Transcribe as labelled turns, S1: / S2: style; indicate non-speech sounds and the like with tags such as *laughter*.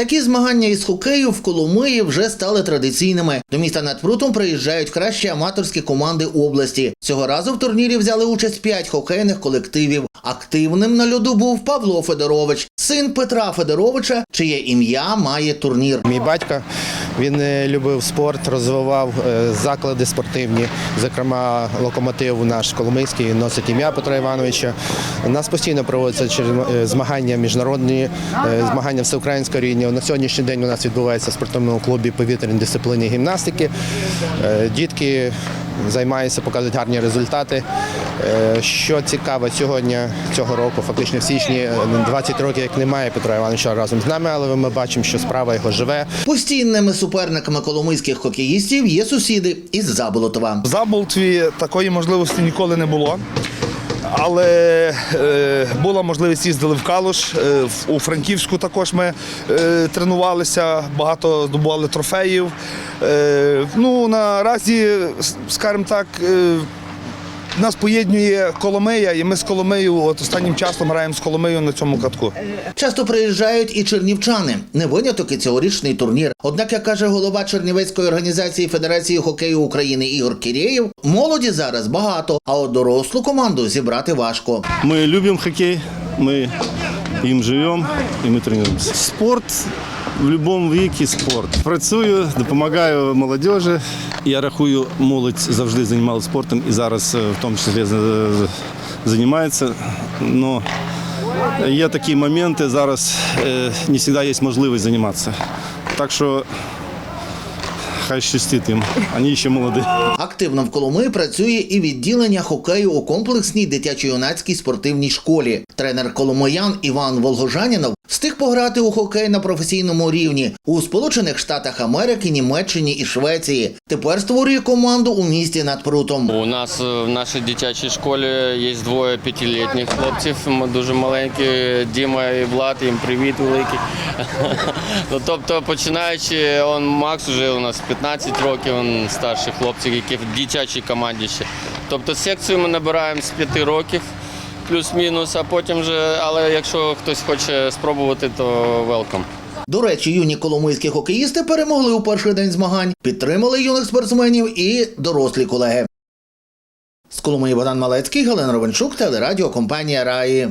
S1: Такі змагання із хокею в Коломиї вже стали традиційними. До міста над прутом приїжджають кращі аматорські команди області. Цього разу в турнірі взяли участь п'ять хокейних колективів. Активним на льоду був Павло Федорович, син Петра Федоровича, чиє ім'я має турнір.
S2: Мій батько він е, любив спорт, розвивав е, заклади спортивні. Зокрема, локомотив наш Коломийський носить ім'я Петра Івановича. У нас постійно проводяться е, змагання міжнародні, змагання всеукраїнського рівня. На сьогоднішній день у нас відбувається в спортивному клубі повітряні дисципліни гімнастики. Дітки займаються, показують гарні результати. Е, Що цікаво, сьогодні цього року, фактично в січні, е, 20 років, як немає Петра Івановича разом з нами, але ми бачимо, що справа його живе.
S1: Постійними суперниками коломийських хокеїстів є сусіди із Заболотова.
S3: В Заболтві такої можливості ніколи не було. Але е, була можливість їздили в Калуш. Е, у Франківську також ми е, тренувалися, багато здобували трофеїв. Ну, наразі, скажімо так, нас поєднує Коломия, і ми з Коломиєю от останнім часом граємо з Коломиєю на цьому катку.
S1: Часто приїжджають і чернівчани. Не виняток і цьогорічний турнір. Однак, як каже голова Чернівецької організації Федерації хокею України Ігор Кірєєв, молоді зараз багато, а от дорослу команду зібрати важко.
S4: Мы любим хоккей, мы им живем и мы тренируемся. Спорт в будь-якому віці спорт. Працюю, допомагаю молодіжі. Я рахую, молодь завжди займалася спортом і зараз е, в тому числі займається. Но є такі моменти, зараз е, не завжди є можливість займатися. Так що хай щастить їм, вони ще молоді.
S1: Активно в Коломиї працює і відділення хокею у комплексній дитячо-юнацькій спортивній школі. Тренер коломиян Іван Волгожанінов встиг пограти у хокей на професійному рівні у Сполучених Штатах Америки, Німеччині і Швеції. Тепер створює команду у місті над прутом.
S5: У нас е, в нашій дитячій школі є двоє п'ятилітніх хлопців. Ми дуже маленькі. Діма і Влад, їм привіт великий. *laughs* Ну, тобто, починаючи, он Макс вже у нас 15 років, він старший хлопчик, який в дитячій команді ще. Тобто секцію ми набираємо з 5 років. Плюс-мінус, а потім вже, але якщо хтось хоче спробувати, то велком.
S1: До речі, юні коломийські хокеїсти перемогли у перший день змагань, підтримали юних спортсменів і дорослі колеги. З Коломиї Богдан Малецький, Галина Ровенчук, телерадіокомпанія Раї.